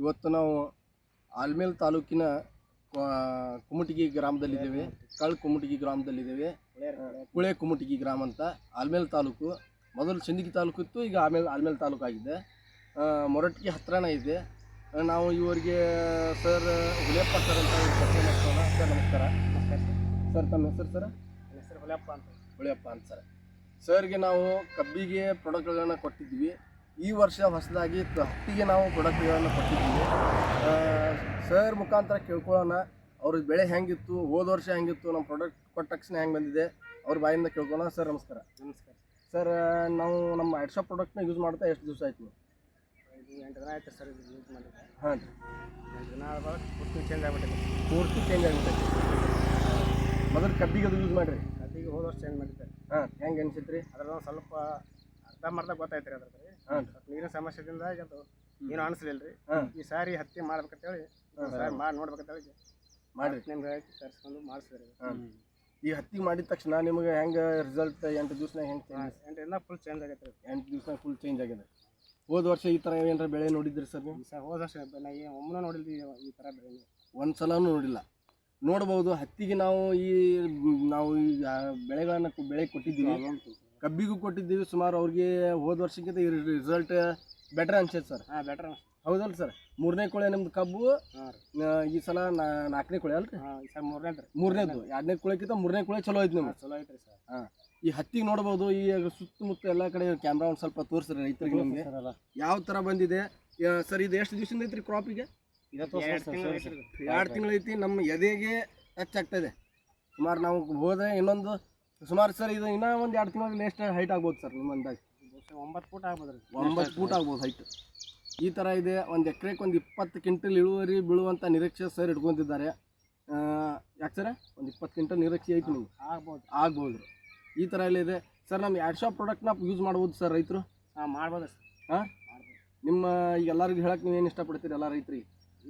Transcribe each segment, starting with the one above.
ಇವತ್ತು ನಾವು ಆಲ್ಮೇಲ್ ತಾಲೂಕಿನ ಕುಮಟಗಿ ಗ್ರಾಮದಲ್ಲಿದ್ದೇವೆ. ಕಳ್ ಕುಮಟಗಿ ಗ್ರಾಮದಲ್ಲಿದ್ದೇವೆ. ಕುಳೆ ಕುಮಟಗಿ ಗ್ರಾಮ ಅಂತ. ಆಲ್ಮೇಲ್ ತಾಲೂಕು. ಮೊದಲು ಸಿಂದಗಿ ತಾಲೂಕು ಇತ್ತು ಈಗ ಆಮೇಲೆ ಆಲ್ಮೇಲ್ ತಾಲೂಕು ಆಗಿದೆ. ಮೊರಟಗಿ ಹತ್ರನೇ ಇದೆ. ನಾವು ಇವರಿಗೆ ಸರ್ ಹುಲಿಯಪ್ಪ ಸರ್ ಅಂತ ಪರಿಚಯ ಸರ್ ನಮಸ್ಕಾರ. ಸರ್ ತಮ್ಮ ಹೆಸರು ಸರ್? ಹೆಸರು ಹುಲಿಯಪ್ಪ ಅಂತ. ಹುಳಿಯಪ್ಪ ಅಂತ ಸರ್. ಸರ್ಗೆ ನಾವು ಕಬ್ಬಿಗೆ ಪ್ರಾಡಕ್ಟ್ಗಳನ್ನು ಕೊಟ್ಟಿದ್ವಿ ಈ ವರ್ಷ ಹೊಸದಾಗಿ ಹತ್ತಿಗೆ ನಾವು ಪ್ರಾಡಕ್ಟ್ಗಳನ್ನು ಕೊಟ್ಟಿದ್ದೀವಿ. ಸರ್ ಮುಖಾಂತರ ಕೇಳ್ಕೊಳ್ಳೋಣ. ಅವ್ರ ಬೆಳೆ ಹೆಂಗಿತ್ತು ಹೋದ ವರ್ಷ ಹೆಂಗಿತ್ತು ನಮ್ಮ ಪ್ರಾಡಕ್ಟ್ ಕೊಟ್ಟ ತಕ್ಷಣ ಹೆಂಗೆ ಬಂದಿದೆ ಅವ್ರ ಬಾಯಿಂದ ಕೇಳ್ಕೊಳ್ಳೋಣ. ಸರ್ ನಮಸ್ಕಾರ. ನಮಸ್ಕಾರ. ಸರ್ ನಾವು ನಮ್ಮ ಎಡ್ಶೋ ಪ್ರಾಡಕ್ಟ್ನ ಯೂಸ್ ಮಾಡ್ತಾ ಎಷ್ಟು ದಿವಸ ಆಯ್ತು? ನೀವು ಇದು ಎಂಟು ದಿನ ಆಯ್ತು ಸರ್ ಇದು ಯೂಸ್ ಮಾಡಿದ್ದೆ. ಹಾಂ ರೀ. ಎಂಟು ದಿನ ಆದಾಗ ಪೂರ್ತಿ ಚೇಂಜ್ ಆಗ್ಬಿಟ್ಟಿದೆ. ಪೂರ್ತಿ ಚೇಂಜ್ ಆಗಿಬಿಟ್ಟೈತಿ ಮೊದಲು ಕಬ್ಬಿಗೆ ಅದು ಯೂಸ್ ಮಾಡಿರಿ. ಕಬ್ಬಿಗೆ ಹೋದ ವರ್ಷ ಚೇಂಜ್ ಮಾಡಿದ್ದೆ. ಹಾಂ ಹೆಂಗೆ ಅನಿಸಿತ್ತು ರೀ ಸ್ವಲ್ಪ ಒಂದು ಅರ್ಧಂಬರ್ಧ ಗೊತ್ತಾಯ್ತು ರೀ. ಅದ್ರದ್ದು ಸ್ವಲ್ಪ ನೀರಿನ ಸಮಸ್ಯೆದಿಂದ ಈಗ ಅದು ಏನು ಅನಿಸ್ಲಿಲ್ಲ ರೀ ಈ ಸಾರಿ ಹತ್ತಿ ಮಾಡ್ಬೇಕಂತೇಳಿ ಸಾರಿ ಮಾಡಿ ನೋಡ್ಬೇಕಂತೇಳಿ ಮಾಡಿರಿ. ನಿಮ್ಗೆ ಕರ್ಸ್ಕೊಂಡು ಮಾಡಿಸಿದ್ರಿ ಈ ಹತ್ತಿ ಮಾಡಿದ ತಕ್ಷಣ ನಿಮಗೆ ಹೆಂಗೆ ರಿಸಲ್ಟ್ ಎಂಟು ದಿವ್ಸನಾಗ ಹೆಂಗೆ ಚೇಂಜ್ ಫುಲ್ ಚೇಂಜ್ ಆಗೈತೆ ರೀ ಎಂಟು ದಿವ್ಸನಾಗ ಫುಲ್ ಚೇಂಜ್ ಆಗಿದೆ. ಹೋದ ವರ್ಷ ಈ ಥರ ಏನಾರ ಬೆಳೆ ನೋಡಿದ್ರಿ ಸರ್ ನೀವು? ಸರ್ ಹೋದ ವರ್ಷ ನಾ ಒಮ್ಮನ ಒಮ್ಮೆ ನೋಡಿಲ್ರಿ ಈ ಥರ ಬೆಳೆ ಒಂದು ಸಲನೂ ನೋಡಿಲ್ಲ. ನೋಡ್ಬೋದು ಹತ್ತಿಗೆ ನಾವು ಈ ನಾವು ಬೆಳೆಗಳನ್ನ ಬೆಳೆ ಕೊಟ್ಟಿದ್ದೀವಿ. ಕಬ್ಬಿಗೂ ಕೊಟ್ಟಿದ್ದೀವಿ ಸುಮಾರು ಅವ್ರಿಗೆ ಹೋದ ವರ್ಷಕ್ಕಿಂತ ಈ ರಿಸಲ್ಟ್ ಬೆಟರ್ ಅನ್ಸೈತೆ ಸರ್ ಹಾಂ ಬೆಟ್ರ್ ಹೌದಲ್ಲ ಸರ್ ಮೂರನೇ ಕೋಳಿ ನಿಮ್ದು ಕಬ್ಬು ಹಾಂ ರೀ. ಆ, ಈ ಸಲ ನಾ- ನಾಲ್ಕನೇ ಕೊಳೆ ಅಲ್ರಿ? ಹಾಂ ಈ ಸರ್ ಮೂರನೇದು ರೀ ಮೂರನೇದು ಎರಡನೇ ಕೋಳಿಕ್ಕಿಂತ ಮೂರನೇ ಕೊಳೆ ಚಲೋ ಐತೆ ನಿಮ್ಗೆ ಚಲೋ ಐತ್ರಿ ಸರ್ ಈ ಹತ್ತಿಗೆ ನೋಡ್ಬೋದು ಈ ಸುತ್ತಮುತ್ತ ಎಲ್ಲ ಕಡೆ ಕ್ಯಾಮ್ರಾ ಒಂದು ಸ್ವಲ್ಪ ತೋರಿಸ್ರಿ ರೈತರಿಗೆ ನಿಮಗೆ. ಸರ್ ಅಲ್ಲ ಯಾವ ಥರ ಬಂದಿದೆ? ಸರ್ ಇದು ಎಷ್ಟು ದಿವಸದಿಂದ ಐತ್ರಿ ಕ್ರಾಪಿಗೆ ಎರಡು ತಿಂಗಳು ಐತ್ರಿ. ಇದು. ಎರಡು ತಿಂಗಳು ಐತಿ ನಮ್ಮ ಎದೆಗೆ ಟಚ್ ಸುಮಾರು ನಾವು ಹೋದ್ರೆ ಇನ್ನೊಂದು ಸುಮಾರು ಸರ್ ಇದು ಇನ್ನೂ ಒಂದು ಎರಡು ತಿಂಗಳಲ್ಲಿ ಎಷ್ಟು ಹೈಟ್ ಆಗ್ಬೋದು ಸರ್ ನಿಮ್ಮ ಅಂದಾಜು. ಒಂಬತ್ತು ಫೂಟ್ ಆಗ್ಬೋದು ರೀ ಒಂಬತ್ತು ಫೂಟ್ ಆಗ್ಬೋದು ಹೈಟ್ ಈ ಥರ ಇದೆ ಒಂದು ಎಕರೆಗೆ ಒಂದು ಇಪ್ಪತ್ತು ಕ್ವಿಂಟಲ್ ಇಳುವರಿ ಬೀಳುವಂಥ ನಿರೀಕ್ಷೆ ಸರ್ ಇಟ್ಕೊತಿದ್ದಾರೆ ಯಾಕೆ ಸರ್? ಒಂದು ಇಪ್ಪತ್ತು ಕ್ವಿಂಟಲ್ ನಿರೀಕ್ಷೆ ಐತಿ ನಿಮ್ಗೆ? ಆಗ್ಬೋದು. ಆಗ್ಬೋದು. ಈ ಥರ ಎಲ್ಲ ಇದೆ. ಸರ್ ನಮ್ಮ ಎರಡು ಶಾಪ್ ಪ್ರಾಡಕ್ಟ್ನ ಯೂಸ್ ಮಾಡ್ಬೋದು ಸರ್ ರೈತರು? ಹಾಂ ಮಾಡ್ಬೋದು ಸರ್. ಹಾಂ ನಿಮ್ಮ ಈಗ ಎಲ್ಲರಿಗೂ ಹೇಳಕ್ಕೆ ನೀವು ಏನು ಇಷ್ಟಪಡ್ತೀರಿ ಎಲ್ಲ ರೈತರಿಗೆ?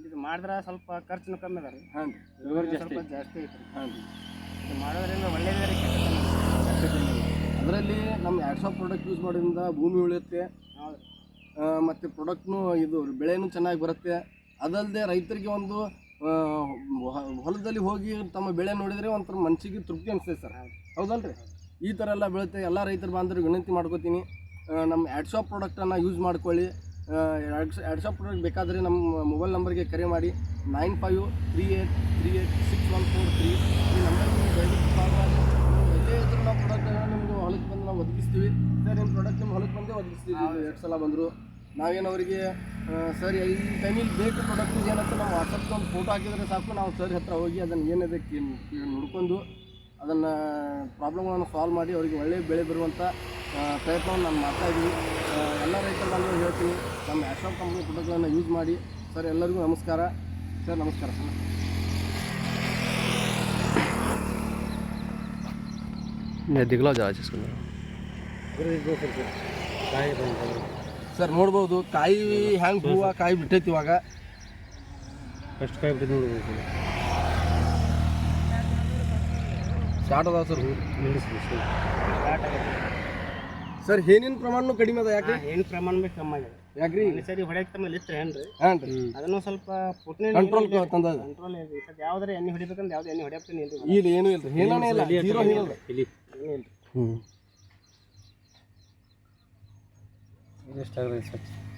ಇದು ಮಾಡಿದ್ರೆ ಸ್ವಲ್ಪ ಖರ್ಚು ಕಮ್ಮಿ ಅದ ರೀ. ಹಾಂ ಇಳುವರಿ ಜಾಸ್ತಿ. ಸ್ವಲ್ಪ ಜಾಸ್ತಿ ಐತ್ರಿ. ಹಾಂ ಇದು ಮಾಡೋದ್ರಿಂದ ಒಳ್ಳೇದೇ ರೀ ಅದರಲ್ಲಿ ನಮ್ಮ ಎರಡು ಸಾವಿರ ಪ್ರಾಡಕ್ಟ್ ಯೂಸ್ ಮಾಡೋದ್ರಿಂದ ಭೂಮಿ ಉಳಿಯುತ್ತೆ. ಮತ್ತು ಪ್ರಾಡಕ್ಟ್ನು ಇದು ಬೆಳೆನೂ ಚೆನ್ನಾಗಿ ಬರುತ್ತೆ. ಅದಲ್ಲದೆ ರೈತರಿಗೆ ಒಂದು ಹೊಲದಲ್ಲಿ ಹೋಗಿ ತಮ್ಮ ಬೆಳೆ ನೋಡಿದರೆ ಒಂಥರ ಮನಸ್ಸಿಗೆ ತೃಪ್ತಿ ಅನಿಸ್ತದೆ ಸರ್. ಹೌದಲ್ರಿ? ಈ ಥರ ಎಲ್ಲ ಬೆಳೆಯುತ್ತೆ ಎಲ್ಲ ರೈತರ ಬಾಂಧವ್ರಿಗೆ ವಿನಂತಿ ಮಾಡ್ಕೋತೀನಿ. ನಮ್ಮ ಎರಡು ಸಾವಿರ ಪ್ರಾಡಕ್ಟನ್ನು ಯೂಸ್ ಮಾಡ್ಕೊಳ್ಳಿ. ಎರಡು ಎರಡು ಸಾವಿರ ಪ್ರಾಡಕ್ಟ್ ಬೇಕಾದರೆ ನಮ್ಮ ಮೊಬೈಲ್ ನಂಬರ್ಗೆ ಕರೆ ಮಾಡಿ. Nine five three eight three eight six one four three ಈ ನಂಬರ್ಗೆ ದಯವಿಟ್ಟು ಕಾಲ್ ಮಾಡಿ ನೀವು ಎಲ್ಲೇ ಇದ್ರೂ ನಾವು ಪ್ರಾಡಕ್ಟ್ ನಿಮ್ಗೆ ಹೊಲಕ್ಕೆ ಬಂದು ನಾವು ಒದಗಿಸ್ತೀವಿ ಸರ್ ನಿಮ್ಮ ಪ್ರಾಡಕ್ಟ್ ನಿಮ್ಮ ಹೊಲಕ್ಕೆ ಬಂದೇ ಒದಗಿಸ್ತೀವಿ ಎರಡು ಸಲ ಬಂದರು ನಾವೇನು ಅವರಿಗೆ ಸರ್ ಈ ಟೈಮಿಗೆ ಬೇಕು ಪ್ರಾಡಕ್ಟ್ ಏನಂತ ನಾವು ವಾಟ್ಸಪ್ಗೆ ಒಂದು ಫೋಟೋ ಹಾಕಿದರೆ ಸಾಕು ನಾವು ಸರ್ ಹತ್ರ ಹೋಗಿ ಅದನ್ನು ಏನಿದೆ ಕಿ- ಕಿ- ನೋಡ್ಕೊಂಡು ಅದನ್ನು ಪ್ರಾಬ್ಲಮ್ಗಳನ್ನು ಸಾಲ್ವ್ ಮಾಡಿ ಅವರಿಗೆ ಒಳ್ಳೆಯ ಬೆಳೆ ಬರುವಂಥ ಆ, ಪ್ರಯತ್ನವನ್ನು ನಾನು ಮಾಡ್ತಾ ಇದ್ದೀವಿ ಆ, ಎಲ್ಲ ರೈತರ ಬಂದು ಹೇಳ್ತೀನಿ ನಮ್ಮ ಆಶ್ರಮ್ ಕಂಪ್ನಿ ಪ್ರಾಡಕ್ಟ್ಗಳನ್ನು ಯೂಸ್ ಮಾಡಿ ಸರ್ ಎಲ್ಲರಿಗೂ ನಮಸ್ಕಾರ ಸರ್ ನಮಸ್ಕಾರ ಸರ್ दिखला जा जिसको ಸರ್ ನೋಡ್ಬೋದು ಕಾಯಿ ಹ್ಯಾಂಗೆ ಹೂವು ಕಾಯಿ ಬಿಟ್ಟೈತಿ ಇವಾಗ. ಫಸ್ಟ್ ಕಾಯಿ ಬಿಟ್ಟು ನೋಡ್ಬೋದು ಸ್ಟಾರ್ಟ್ ಅದಾವ ಸರ್ ಹೂ. ನಿಲ್ಲಿಸಿ ಸರ್. ಏನಿನ ಪ್ರಮಾಣನೂ ಕಡಿಮೆ ಅದ ಯಾಕೆ ಏನು ಪ್ರಮಾಣ ಬೇಕು ಕಮ್ಮಿ ಆಗಿದೆ ಯಾಕ್ರಿ? ಸರಿ ಹೊಡೆಯಕ್ಕೆ ತಮ್ಮಲ್ಲಿ ಇತ್ತು ಏನ್ರಿ? ಹಾಂ ರೀ ಅದನ್ನು ಸ್ವಲ್ಪ ಪುಟ್ನೆ ಕಂಟ್ರೋಲ್ ತಂದ ಕಂಟ್ರೋಲ್ ಇದೆ ಸರ್ ಯಾವ್ದಾರ ಎಣ್ಣೆ ಹೊಡಿಬೇಕಂದ್ರೆ ಯಾವ್ದು ಎಣ್ಣೆ ಹೊಡಿಯಕ್ಕೆ ಇಲ್ಲ ಇಲ್ಲಿ ಏನೂ ಇಲ್ಲ ಏನೇ ಇಲ್ಲ. ಜೀರೋ ಇಲ್ಲ. ಇಲ್ಲಿ. ಏನೂ ಇಲ್ಲ ಹ್ಞೂ ಎಷ್ಟಾಗಲ್ಲ ಸರ್